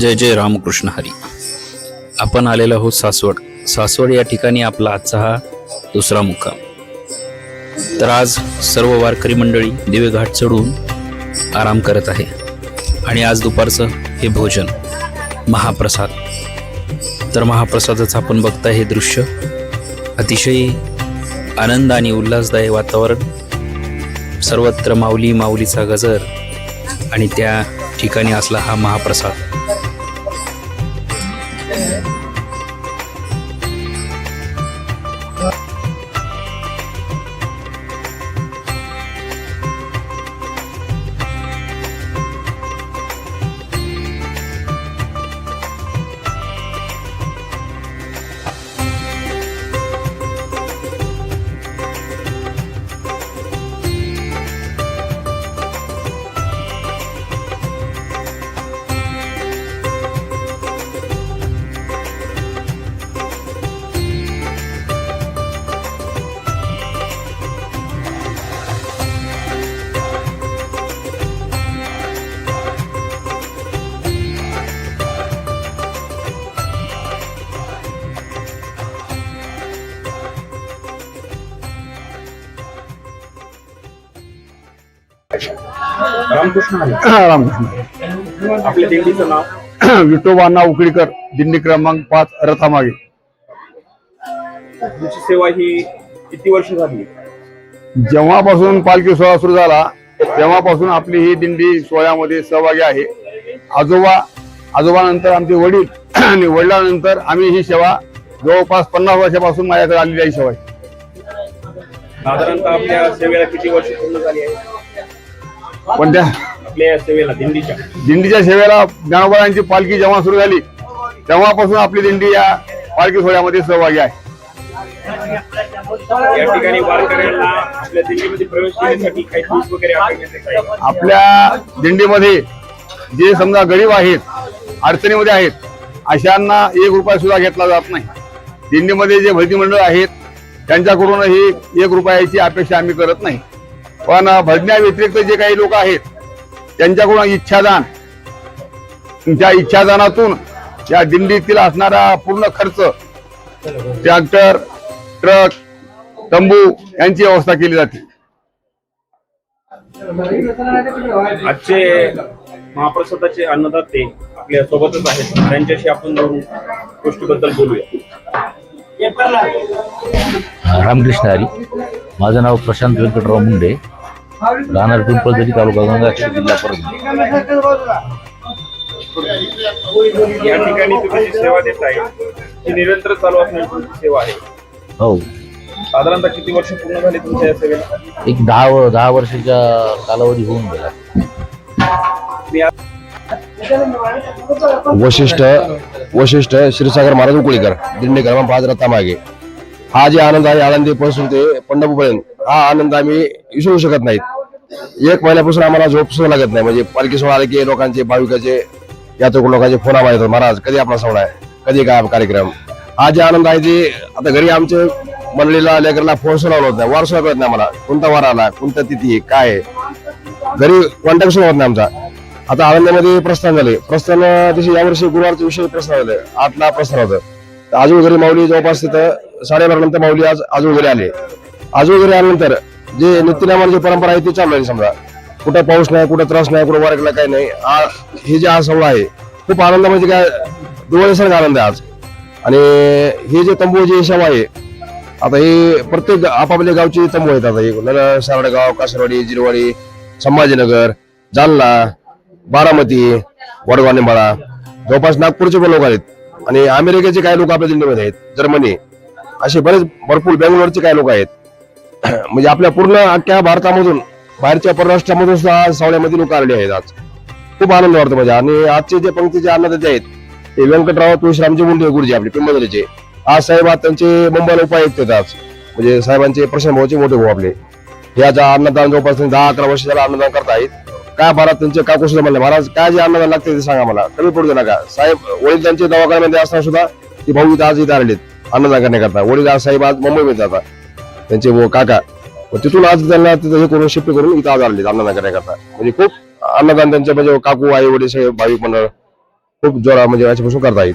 जय जय रामकृष्ण हरी. आपण आलेलो आहोत सासवड. सासवड या ठिकाणी आपला आजचा हा दुसरा मुक्काम. तर आज सर्व वारकरी मंडळी दिवेघाट चढून आराम करत आहे. आणि आज दुपारचं हे भोजन महाप्रसाद. तर महाप्रसादाचं आपण बघताय हे दृश्य. अतिशय आनंद आणि उल्हासदायी वातावरण. सर्वत्र माऊली माऊलीचा गजर. आणि त्या ठिकाणी असला हा महाप्रसाद. रामकृष्ण हरी. रामकृष्ण. आपल्या दिंडीचं नाव? विठोबांना उकडीकर दिंडी क्रमांक पाच रथामागे. तुमची सेवा ही किती वर्ष झाली? जेव्हापासून पालखी सोहळा सुरू झाला तेव्हापासून आपली ही दिंडी सोहळ्यामध्ये सहभागी आहे. आजोबा आजोबानंतर आमचे वडील आणि वडिलांनंतर आम्ही ही सेवा जवळपास पन्नास वर्षापासून माझ्याकडे आलेली आहे सेवा. साधारणतः आपल्या सेवेला किती वर्ष पूर्ण झाली आहे? पण त्या आपल्या सेवेला दिंडीच्या. दिंडीच्या सेवेला ज्ञानोबारांची पालखी जेव्हा सुरू झाली तेव्हापासून आपली दिंडी या पालखी सोहळ्यामध्ये सहभागी आहे. या ठिकाणी वारकऱ्यांना आपल्या दिंडीमध्ये प्रवेश करण्यासाठी काही फीस वगैरे आकारण्यात येत आहे. आपल्या दिंडीमध्ये जे समजा गरीब आहेत अडचणीमध्ये आहेत अशांना एक रुपया सुद्धा घेतला जात नाही. दिंडीमध्ये जे भरती मंडळ आहेत त्यांच्याकडूनही एक रुपयाची अपेक्षा आम्ही करत नाही. पण भजन्या व्यतिरिक्त जे काही लोक आहेत त्यांच्याकडून इच्छादान त्या इच्छादानातून त्या दिंडीतील असणारा पूर्ण खर्च ट्रॅक्टर ट्रक तंबू यांची व्यवस्था केली जाते. आजचे महाप्रसादाचे अन्नदाते आपल्या सोबतच आहेत. त्यांच्याशी आपण दोन गोष्टीबद्दल बोलूया. रामकृष्ण हरी. माझं नाव प्रशांत व्यंकटराव मुंडे. राहणार पिंपळदरी तालुका गंगाखेड जिल्हा परभणी या ठिकाणी तुम्ही जी सेवा देत आहे ती निरंतर चालू असणारी तुमची सेवा आहे. हो. साधारणतः किती वर्ष पूर्ण झाली तुमच्या या सेवेला? एक दहा व- दहा वर्षाच्या कालावधी होऊन गेला. मी आज वशिष्ठ वशिष्ठ क्षीरसागर महाराज उकळीकर दिंडी क्रमांक पाच रथामागे हा जे आनंद आहे आळंदी पासून ते पंढरपूरपर्यंत हा आनंद आम्ही विसरू शकत नाहीत. एक महिन्यापासून आम्हाला झोप सुद्धा लागत नाही. म्हणजे पालखी सोहळा आले की लोकांचे भाविकाचे यात्रिक लोकांचे फोन आम्हाला येतात. महाराज कधी आपला सोहळा आहे? कधी काय कार्यक्रम? हा जे आनंद आहे ते आता घरी आमचे मंडळीला लेकरला फोन सुद्धा होत नाही. वार सुद्धा कळत नाही आम्हाला. कोणता वार आला? कोणता तिथी काय घरी कॉन्टॅक्ट सुद्धा होत नाही आमचा. आता आनंदामध्ये प्रस्थान झाले. प्रस्थान तशी यावर्षी गुरुवारच्या विषयी प्रस्थान झाले. आठला प्रस्थान होतं. तर आजू घरी माऊली जवळपास तिथं साडेबारा नंतर माऊली आज आजू घरी आले. आजू घरी आल्यानंतर जे नित्यनामाची जी परंपरा आहे ती चालू आहे समजा. कुठं पाऊस नाही कुठं त्रास नाही कुठं वारकला काही नाही. हे जे आज सोहळा आहे खूप आनंद म्हणजे काय दिवाळीसारखा आनंद आहे आज. आणि हे जे तंबू जे सेवा आहे आता हे प्रत्येक आपापल्या गावची तंबू आहेत आता. हे नर सारडगाव कासरवाडी जिरवाडी संभाजीनगर जालना बारामती वडगाव निंबाळा. जवळपास नागपूरचे पण लोक आहेत. आणि अमेरिकेचे काही लोक आपल्या जिल्ह्यामध्ये आहेत जर्मनी. असे बरेच भरपूर बेंगलोरचे काही लोक आहेत. म्हणजे आपल्या पूर्ण अख्ख्या भारतामधून बाहेरच्या परराष्ट्रामधून सुद्धा आज सावळ्यामध्ये लोक आलेले आहेत आज. खूप आनंद वाटतो माझ्या आणि आजचे जे पंक्तीचे आनंदाचे आहेत ते व्यंकटराव तुळशीरामजी मुंडे गुरुजी आपले पिंपदरीचे आज साहेब आज त्यांचे मुंबईला उपायुक्त आहेत आज. म्हणजे साहेबांचे प्रशांत भाऊचे मोठे भाऊ आपले. हे आज अन्नदान जवळपास दहा अकरा वर्ष झाला अन्नदान करतायत. काय महाराज त्यांचे काय कुशल म्हणले महाराज काय जे अन्नदान लागते ते सांगा मला. कमी पडू दे नका. साहेब वडील त्यांचे दवाखान्यामध्ये असताना सुद्धा ती भाऊ इथं आज इथं आलेले अन्नदान करण्याकरता. वडील आज साहेब आज मुंबईमध्ये जातात. त्यांचे वो काका मग तिथून आज त्यांना तिथं हे करून शिफ्ट करून इथं आज आले अन्नदान करण्याकरता. म्हणजे खूप अन्नदान त्यांच्या म्हणजे काकू आई वडील सगळे भाविक मंडळ खूप जोरा म्हणजे याच्यापासून करत आहेत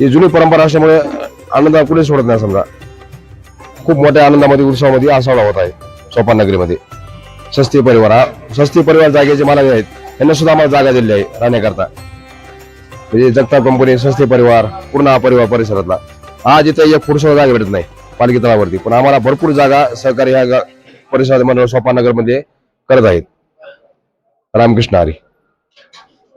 ही जुनी परंपरा असल्यामुळे अन्नदान कुठे सोडत नाही समजा. खूप मोठ्या आनंदामध्ये उत्सवामध्ये हा होत आहे सोपान नगरीमध्ये सस्ती परिवार हा सस्ती परिवार जागेचे मालक आहेत यांना सुद्धा आम्हाला जागा दिली आहे राहण्याकरता. म्हणजे जगताप कंपनी सस्ती परिवार पूर्ण हा परिवार परिसरातला. आज इथे एक पुरुषाला जागा भेटत नाही. पालखी तळावरती. पण आम्हाला भरपूर जागा सहकारी ह्या परिषद मंडळ सोपानमध्ये करत आहेत. रामकृष्ण हरी.